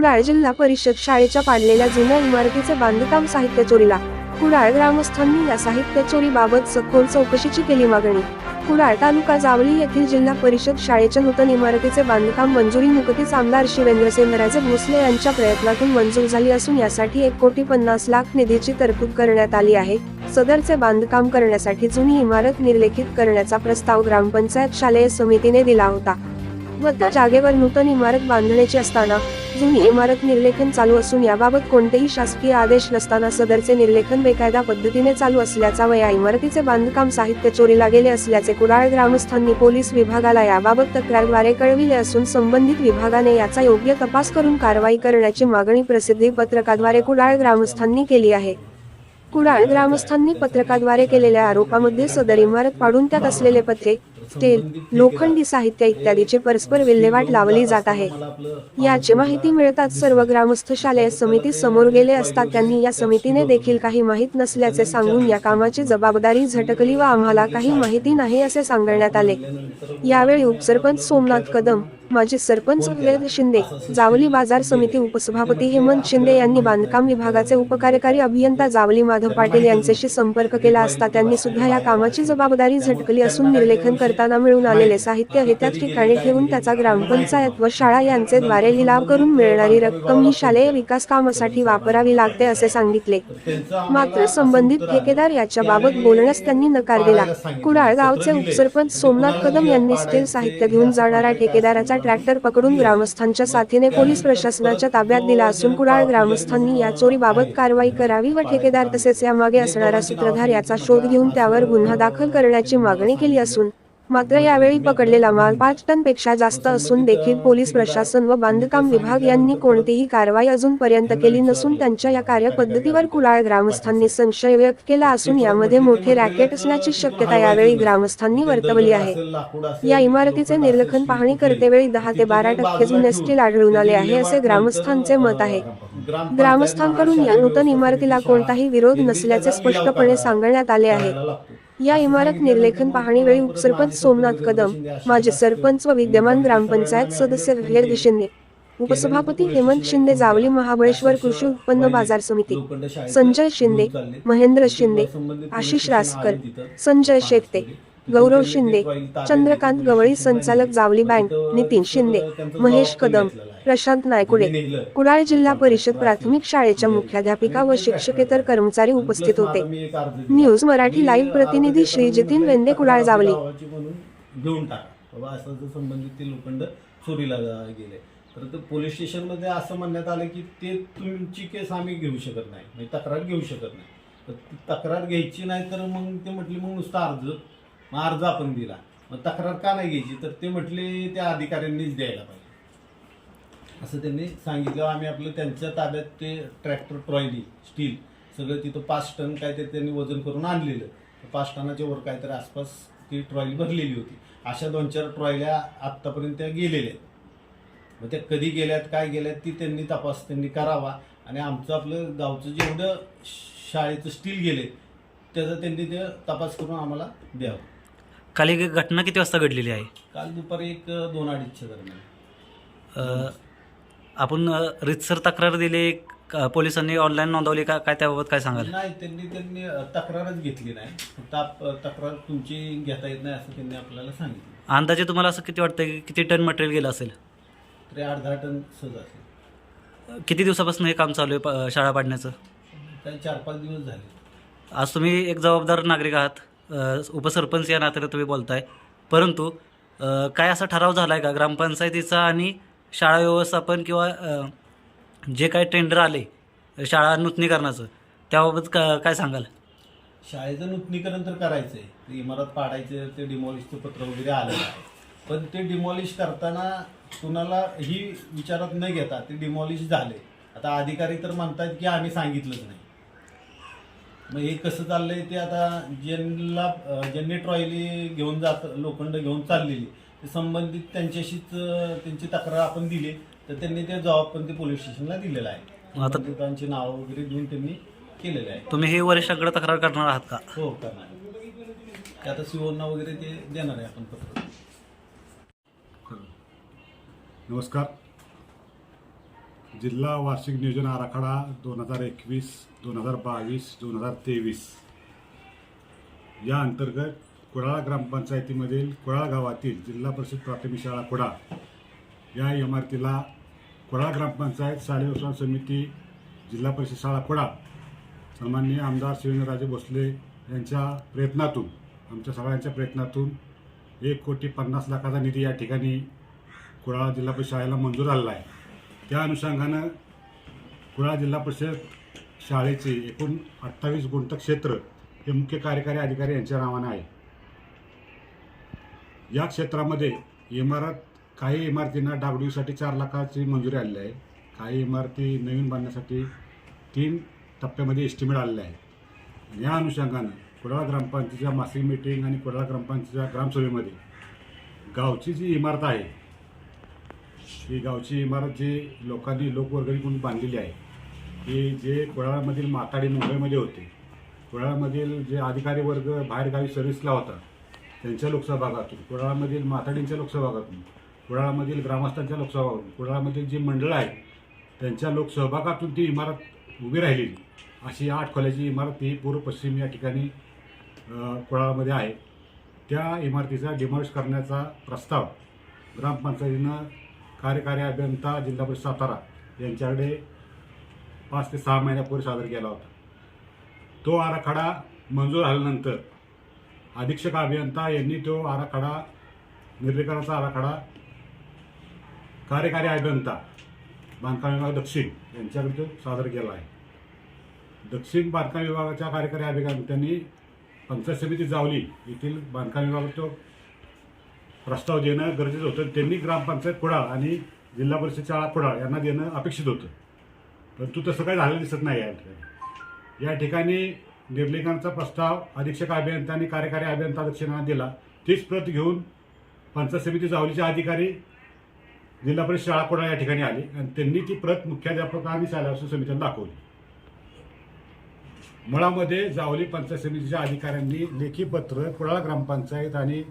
कुडाळ जिल्हा परिषद शाळेच्या पाडलेल्या जुन्या इमारतीचे बांधकाम साहित्य चोरीला. कुडाळ ग्रामस्थांनी या साहित्य चोरीबाबत सखोल चौकशीची केली मागणी. कुडाळ तालुका जावली येथील जिल्हा परिषद शाळेच्या नूतन इमारतीचे बांधकाम मंजुरी नुकतीच आमदार शिवेंद्रसेनराजे भोसले यांच्या प्रयत्नातून मंजूर झाली असून यासाठी एक कोटी पन्नास लाख निधीची तरतूद करण्यात आली आहे. सदरचे बांधकाम करण्यासाठी जुनी इमारत निर्लेखित करण्याचा प्रस्ताव ग्रामपंचायत शालेय समितीने दिला होता. व त्या जागेवर नूतन इमारत बांधण्याची असताना जुनी इमारत निर्लेखन चालू असून याबाबत कोणतेही शासकीय आदेश नसताना सदरचे निर्लेखन बेकायदा पद्धतीने चालू असल्याचा व या इमारतीचे बांधकाम साहित्य चोरीला गेले असल्याचे कुडाळ ग्रामस्थांनी पोलीस विभागाला याबाबत तक्रारद्वारे कळविले असून संबंधित विभागाने याचा योग्य तपास करून कारवाई करण्याची मागणी प्रसिद्धी पत्रकाद्वारे कुडाळ ग्रामस्थांनी केली आहे. कुडाळ ग्रामस्थांनी पत्रकाद्वारे केलेल्या आरोपामध्ये सदर इमारत पाडून त्यात असलेले पत्रे तेल लोखंडी साहित्य इत्यादीचे परस्पर विल्हेवाट लावली जात आहे. याची माहिती मिळताच सर्व ग्रामस्थ शालेय समिती समोर गेले असता त्यांनी या समितीने देखील काही माहीत नसल्याचे सांगून या कामाची जबाबदारी झटकली व आम्हाला काही माहिती नाही असे सांगण्यात आले. यावेळी उपसरपंच सोमनाथ कदम माजी सरपंच वेद शिंदे जावली बाजार समिती उपसभापती हेमंत शिंदे यांनी बांधकाम विभागाचे उपकार्यकारी अभियंता जावली माधव पाटील यांच्याशी संपर्क केला असता त्यांनी सुद्धा या कामाची जबाबदारी झटकली असून निर्लेखन करताना मिळून आलेले साहित्य हे त्याच ठिकाणी ठेवून त्याचा ग्रामपंचायत व शाळा यांचे द्वारे लिलाव करून मिळणारी रक्कम ही शालेय विकास कामासाठी वापरावी लागते असे सांगितले. मात्र संबंधित ठेकेदार याच्या बाबत बोलण्यास त्यांनी नकार दिला. कुडाळ गावचे उपसरपंच सोमनाथ कदम यांनी स्टील साहित्य घेऊन जाणारा ठेकेदाराचा ट्रॅक्टर पकडून ग्रामस्थांच्या साथीने पोलीस प्रशासनाच्या ताब्यात दिला असून कुडाळ ग्रामस्थांनी या चोरीबाबत कारवाई करावी व ठेकेदार तसेच यामागे असणारा सूत्रधार याचा शोध घेऊन त्यावर गुन्हा दाखल करण्याची मागणी केली असून मात्र यावेळी पकडलेला माल पाच टनपेक्षा जास्त असून देखील पोलीस प्रशासन व बांधकाम विभाग यांनी कोणतीही कारवाई अजूनपर्यंत केली नसून त्यांच्या या कार्यपद्धतीवर कुलाळ ग्रामस्थांनी संशय व्यक्त केला असून यामध्ये मोठे रॅकेट असण्याची शक्यता यावेळी ग्रामस्थांनी वर्तवली आहे. या इमारतीचे निर्लखन पाहणी करतेवेळी दहा ते बारा टक्के जुने स्टील आढळून आले आहे असे ग्रामस्थांचे मत आहे. ग्रामस्थांकडून या नूतन इमारतीला कोणताही विरोध नसल्याचे स्पष्टपणे सांगण्यात आले आहे. या इमारत निर्लेखन पाहणीवेळी उपसरपंच सोमनाथ कदम माजी सरपंच व विद्यमान ग्रामपंचायत सदस्य वेद शिंदे उपसभापती हेमंत शिंदे जावली महाबळेश्वर कृषी उत्पन्न बाजार समिती संजय शिंदे महेंद्र शिंदे आशिष रासकर संजय शेकते गौरव शिंदे चंद्रकांत गवळी संचालक जावली बँक नितीन शिंदे महेश कदम प्रशांत नायकुडे कुडाळ जिल्हा परिषद प्राथमिक शाळेच्या मुख्याध्यापिका व शिक्षकेतर कर्मचारी उपस्थित होते. न्यूज मराठी लाईव्ह प्रतिनिधी श्री जितीन वेंदे कुडाळ जावली. घेऊन टाका. असं जर संबंधित ते लोखंड चोरीला गेले तर ते पोलीस स्टेशनमध्ये असं म्हणण्यात आलं की ते तुमची केस आम्ही घेऊ शकत नाही म्हणजे तक्रार घेऊ शकत नाही. तर तक्रार घ्यायची नाही तर मग ते म्हटले मग नुसता अर्ज मग अर्ज आपण दिला. मग तक्रार का नाही घ्यायची? तर ते म्हटले त्या अधिकाऱ्यांनीच द्यायला पाहिजे. असं त्यांनी सांगितलं. आम्ही आपलं त्यांच्या ताब्यात ते ट्रॅक्टर ट्रॉयली स्टील सगळं तिथं पाच टन काहीतरी त्यांनी वजन करून आणलेलं. पाच टनाच्या वर काहीतरी आसपास ती ट्रॉयली भरलेली होती. अशा दोन चार ट्रॉयल्या आत्तापर्यंत त्या गेलेल्या आहेत. मग त्या कधी गेल्यात काय गेल्यात ती त्यांनी तपास त्यांनी करावा. आणि आमचं आपलं गावचं जेवढं शाळेचं स्टील गेले त्याचा त्यांनी ते तपास करून आम्हाला द्यावं. काल एक घटना किती वाजता घडलेली आहे? काल दुपारी एक दोन अडीचच्या दरम्यान. अ, आपण अ, रितसर तक्रार दिली क- पोलिसांनी ऑनलाईन नोंदवली का? काय त्याबाबत काय सांगाल? नाही त्यांनी त्यांनी अ, तक्रारच घेतली नाही. फक्त आप- तक्रार तुमची घेता येत नाही असं त्यांनी आपल्याला सांगितलं. अंदाजे तुम्हाला असं किती वाटतं की किती टन मटेरियल गेलं असेल? तरी आठ दहा टन सहज असेल. किती दिवसापासून हे काम चालू आहे प- शाळा पाडण्याचं? काही चार पाच दिवस झाले. आज तुम्ही एक जबाबदार नागरिक आहात. उपसरपंच या नात्याने तुम्ही बोलताय. परंतु काय असा ठराव झाला आहे का? ग्रामपंचायतीचा आणि शाळा व्यवस्थापन किंवा जे काही टेंडर आले शाळा नूतनीकरणाचं त्याबाबत का काय सांगाल? शाळेचं नूतनीकरण तर करायचं आहे इमारत पाडायचं ते डिमॉलिशचं पत्र वगैरे आलेलं आहे. पण ते डिमॉलिश करताना कुणाला ही विचारात न घेता ते डिमॉलिश झाले. आता अधिकारी तर म्हणतात की आम्ही सांगितलंच नाही. मग हे कसं चाललंय ते आता ज्यांना ज्यांनी ट्रॉयली घेऊन जात लोखंड घेऊन चाललेली ते संबंधित त्यांच्याशीच त्यांची तक्रार आपण दिली तर त्यांनी ते जबाब पण ते पोलीस स्टेशनला दिलेला आहे. आता- संबंधितांची नावं वगैरे देऊन त्यांनी केलेलं आहे. तुम्ही हे वरिष्ठांकडे तक्रार करणार आहात का? हो करणार ते आता सीओना वगैरे ते देणार आहे आपण पत्र नमस्कार. जिल्हा वार्षिक नियोजन आराखडा दोन हजार एकवीस दोन हजार बावीस दोन हजार तेवीस. या अंतर्गत कुडाळ ग्रामपंचायतीमधील कुडाळ गावातील जिल्हा परिषद प्राथमिक शाळा कुडाळ या इमारतीला कुडाळ ग्रामपंचायत शालेय व्यवस्थापन समिती जिल्हा परिषद शाळा कुडाळ सन्माननीय आमदार शिवेंद्रराजे भोसले यांच्या प्रयत्नातून आमच्या सगळ्यांच्या प्रयत्नातून एक कोटी पन्नास लाखाचा निधी या ठिकाणी कुडाळा जिल्हा परिषद शाळेला मंजूर झालेला आहे. त्या अनुषंगानं कुडाळ जिल्हा परिषद शाळेचे एकूण अठ्ठावीस गुंठ क्षेत्र हे मुख्य कार्यकारी अधिकारी यांच्या नावानं आहे. या क्षेत्रामध्ये इमारत काही इमारतींना डागडुजीसाठी चार लाखाची मंजुरी आलेली आहे. काही इमारती नवीन बांधण्यासाठी तीन टप्प्यामध्ये एस्टिमेट आलेले आहे या अनुषंगानं कुडाळ ग्रामपंचायतीच्या मासिक मीटिंग आणि कुडाळ ग्रामपंचायतीच्या ग्रामसभेमध्ये गावची जी इमारत आहे ही गावची इमारत जी लोकांनी लोकवर्गणीकडून बांधलेली आहे ही जे कुडाळमधील माताडी मुंबईमध्ये होते कुडाळमधील जे अधिकारी वर्ग बाहेरगावी सर्व्हिसला होता त्यांच्या लोकसहभागातून कुडाळमधील माताडींच्या लोकसहभागातून कुडाळमधील ग्रामस्थांच्या लोकसहभागातून कुडाळमधील जी मंडळं आहेत त्यांच्या लोकसहभागातून ती इमारत उभी राहिलेली. अशी आठ खोल्याची इमारत ही पूर्व पश्चिम या ठिकाणी अ, आहे. त्या इमारतीचा डिमॉलिश करण्याचा प्रस्ताव ग्रामपंचायतीनं कार्यकारी अभियंता जिल्हा परिषद सातारा यांच्याकडे पाच ते सहा महिन्यापूर्वी सादर केला होता. तो आराखडा मंजूर झाल्यानंतर अधीक्षक अभियंता यांनी तो आराखडा निर्लेखनाचा आराखडा कार्यकारी अभियंता बांधकाम विभाग दक्षिण यांच्याकडे तो सादर केला आहे. दक्षिण बांधकाम विभागाच्या कार्यकारी अभियंत्यांनी पंचायत समिती जावली येथील बांधकाम विभागात तो प्रस्ताव देणं गरजेचं होतं. त्यांनी ग्रामपंचायत कुडाळ आणि जिल्हा परिषद शाळा कुडाळ यांना देणं अपेक्षित होतं. परंतु तसं काही झालेलं दिसत नाही या ठिकाणी. या ठिकाणी निर्लेखनाचा प्रस्ताव अधीक्षक अभियंता आणि कार्यकारी अभियंता अध्यक्षांना दिला. तीच प्रत घेऊन पंचायत समिती जावलीचे अधिकारी जिल्हा परिषद शाळा कुडाळ या ठिकाणी आली आणि त्यांनी ती प्रत मुख्याध्यापक आणि शाळा समितीला दाखवली. मुळामध्ये जावली पंचायत समितीच्या अधिकाऱ्यांनी लेखी पत्र कुडाळ ग्रामपंचायत आणि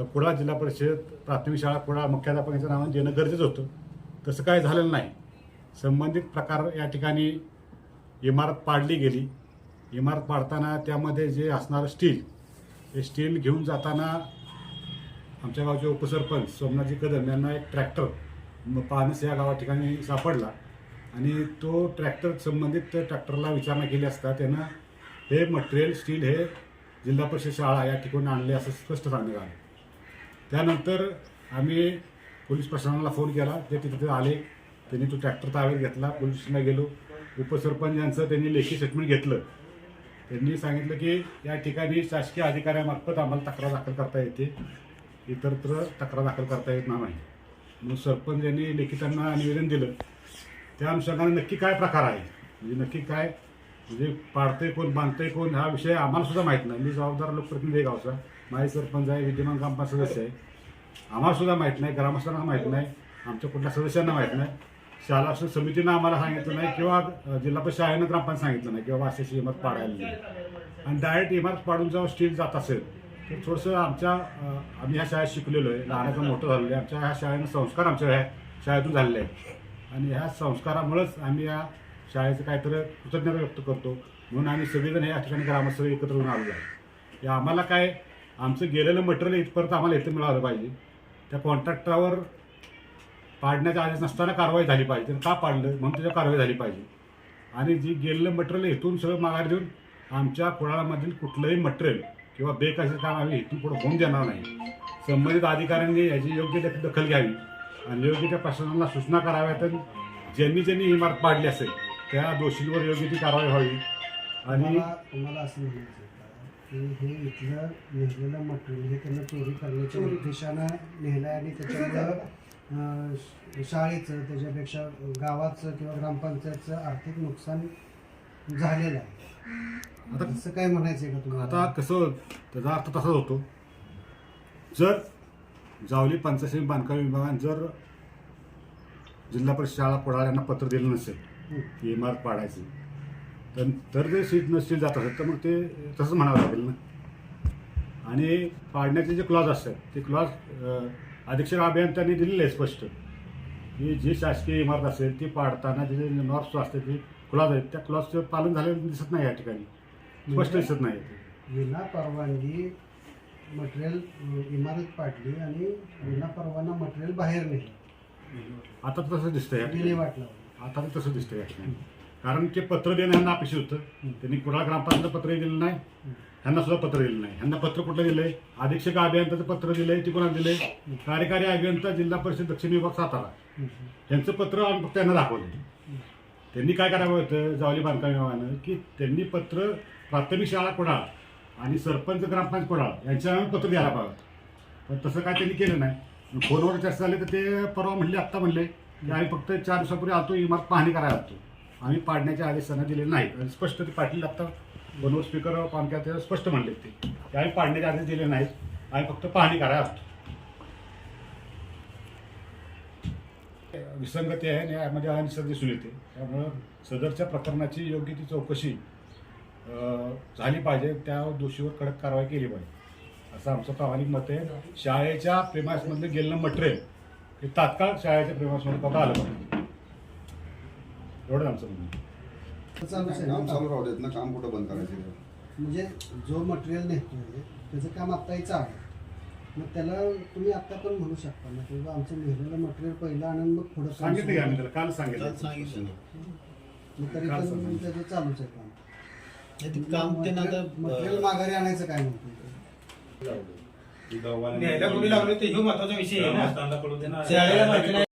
कुडाळ जिल्हा परिषद प्राथमिक शाळा कुडाळ मुख्याध्यापकांच्या नावाने देणं गरजेचं होतं. तसं काय झालेलं नाही. संबंधित प्रकार या ठिकाणी इमारत पाडली गेली. इमारत पाडताना त्यामध्ये जे असणारं स्टील हे स्टील घेऊन जाताना आमच्या गावचे उपसरपंच सोमनाथजी कदम यांना एक ट्रॅक्टर म- पानस या गावा ठिकाणी सापडला. आणि तो ट्रॅक्टर संबंधित ट्रॅक्टरला विचारणा केली असता त्यानं हे मटेरियल स्टील हे जिल्हा परिषद शाळा या ठिकाणी आणले असं स्पष्ट सांगण्यात आलं. त्यानंतर आम्ही पोलीस प्रशासनाला फोन केला. ते तिथे आले. त्यांनी तो ट्रॅक्टर ताब्यात घेतला. पोलीस स्टेशनला गेलो. उपसरपंच यांचं त्यांनी लेखी स्टेटमेंट घेतलं. त्यांनी सांगितलं की या ठिकाणी शासकीय अधिकाऱ्यामार्फत आम्हाला तक्रार दाखल करता येते. इतरत्र तक्रार दाखल करता येत नाही. मग सरपंच यांनी लेखितांना निवेदन दिलं. त्या अनुषंगाने नक्की काय प्रकार आहे? म्हणजे नक्की काय? म्हणजे पाडतंय कोण बांधतंय कोण? हा विषय आम्हाला सुद्धा माहीत नाही. मी जबाबदार लोकप्रतिनिधी गावचा. माझे सरपंच आहे विद्यमान ग्रामपंचायत सदस्य आहे. आम्हाला सुद्धा माहीत नाही ग्रामस्थांना माहीत नाही आमच्या कुठल्या सदस्यांना माहीत नाही. शाळा समितीनं आम्हाला सांगितलं नाही किंवा जिल्हा परिषद शाळेनं ग्रामपंचायत सांगितलं नाही किंवा अशी इमारत पाडायला नाही आणि डायरेक्ट इमारत पाडून जेव्हा स्टील जात असेल तर थोडंसं आमच्या आम्ही ह्या शाळेत शिकलेलो आहे. लहानाचं मोठं झालेलं आहे. आमच्या ह्या शाळेनं संस्कार आमच्या ह्या शाळेतून झालेले आहेत. आणि ह्या संस्कारामुळेच आम्ही या शाळेचं काहीतरी कृतज्ञता व्यक्त करतो. म्हणून आम्ही सगळेजण या ठिकाणी ग्रामस्थ एकत्र होऊन आलेलो आहे. आम्हाला काय आमचं गेलेलं मटेरियल इथपर्यंत आम्हाला इथे मिळालं पाहिजे. त्या कॉन्ट्रॅक्टरावर पाडण्याच्या आधीच नसताना कारवाई झाली पाहिजे. का पाडलं? म्हणून त्याच्यावर कारवाई झाली पाहिजे. आणि जी गेलेलं मटेरियल इथून सगळं माघार देऊन आमच्या कुडाळामधील कुठलंही मटेरियल किंवा बेकायचं काम आम्ही इथून पुढे होऊन देणार नाही. संबंधित अधिकाऱ्यांनी याची योग्य दखल घ्यावी आणि योग्य त्या प्रशासनाला सूचना कराव्यात आणि ज्यांनी ज्यांनी इमारत पाडली असेल त्या दोषींवर योग्य ती कारवाई व्हावी. आणि तुम्हाला असं म्हणायचं हे इथलं नेलेलं मटेरियल हे त्यांना चोरी करण्याच्या उद्देशानं नेलं आहे आणि त्याच्यामुळं शाळेचं त्याच्यापेक्षा गावाचं किंवा ग्रामपंचायतचं आर्थिक नुकसान झालेलं आहे. आता असं काय म्हणायचं आहे का तुम्हाला? आता कसं त्याचा अर्थ तसाच होतो. जर जावली पंचायत समिती बांधकाम विभागाने जर जिल्हा परिषद शाळा कुडाळ यांना पत्र दिलं नसेल. की इमारत पाडायची तर तर ते सीट नसतील जात असेल तर मग ते तसंच म्हणावं लागेल ना. आणि पाडण्याचे जे क्लॉज असतात ते क्लॉज अधीक्षक अभियंत्यांनी दिलेले आहे स्पष्ट. की जी शासकीय इमारत असेल ती पाडताना जे नॉर्म्स असते ते क्लॉज आहेत. त्या क्लॉजचं पालन झालेलं दिसत नाही या ठिकाणी. स्पष्ट दिसत नाही. विना परवानगी मटेरियल इमारत पाडली आणि विना परवाना मटेरियल बाहेर नेलं. आता तर तसं दिसतंय आता तसं दिसतंय या ठिकाणी. कारण ते पत्र देणं ह्यांना अपेक्षित होतं. त्यांनी कुणाला ग्रामपंचायतला पत्रही दिलं नाही. ह्यांना सुद्धा पत्र दिलं नाही. ह्यांना पत्र कुठलं दिलंय? अधीक्षक अभियंताचं पत्र दिलंय ते कोणाला दिलंय? कार्यकारी अभियंता जिल्हा परिषद दक्षिण विभाग सातारा. यांचं पत्र आम्ही फक्त त्यांना दाखवलं त्यांनी काय करावं होतं? जावली बांधकाम विभागानं की त्यांनी पत्र प्राथमिक शाळा कुडाळ आणि सरपंच ग्रामपंचायत कुडाळ यांच्या पत्र द्यायला पाहिजे पण तसं काय त्यांनी केलं नाही. फोनवर चर्चा झाली तर ते परवा म्हणले आत्ता म्हणले की आम्ही फक्त चार दिवसापूर्वी आलतो इमारत पाहणी करायला आलतो. आम्ही पाडण्याचे आदेश त्यांना दिले नाहीत. आणि स्पष्ट ते पाटील आत्ता फोनवर स्पीकर पानक्या स्पष्ट म्हणले ते. की आम्ही पाडण्याचे आदेश दिले नाहीत. आम्ही फक्त पाहणी करायला असतो. विसंगती आहे आणि यामध्ये अनिश्चित दिसून येते. त्यामुळं सदरच्या प्रकरणाची योग्य ती चौकशी झाली पाहिजे. त्या दोषीवर कडक कारवाई केली पाहिजे. असं आमचं प्रामाणिक मत आहे. शाळेच्या प्रेमासमधलं गेलेलं मटेरियल हे तात्काळ शाळेच्या प्रेमासमध्ये बघा आलं पाहिजे. एवढं आमचं आहे. आहे. काम ना चालू राहू देत ना काम कुठं बंद करायचं? म्हणजे जो मटेरियल नेतोय त्याचं काम आत्ताही चालू आहे. मग त्याला तुम्ही आत्ता पण म्हणू शकता. ना की आमचं नेलेलं मटेरियल पहिलं आणून मग पुढं काम सांगितलं की आम्ही सुरू त्याला. काल सांगितलं. सांगितलं. मग तरी काल पण सांगितलं. त्याचं चालूच आहे काम. काम त्यांना मटेरियल माघारी आणायचं काय म्हणतो न्यायला कोणी लावलं? ते ह्यो महत्त्वाचा विषय आहे ना. माहिती नाही.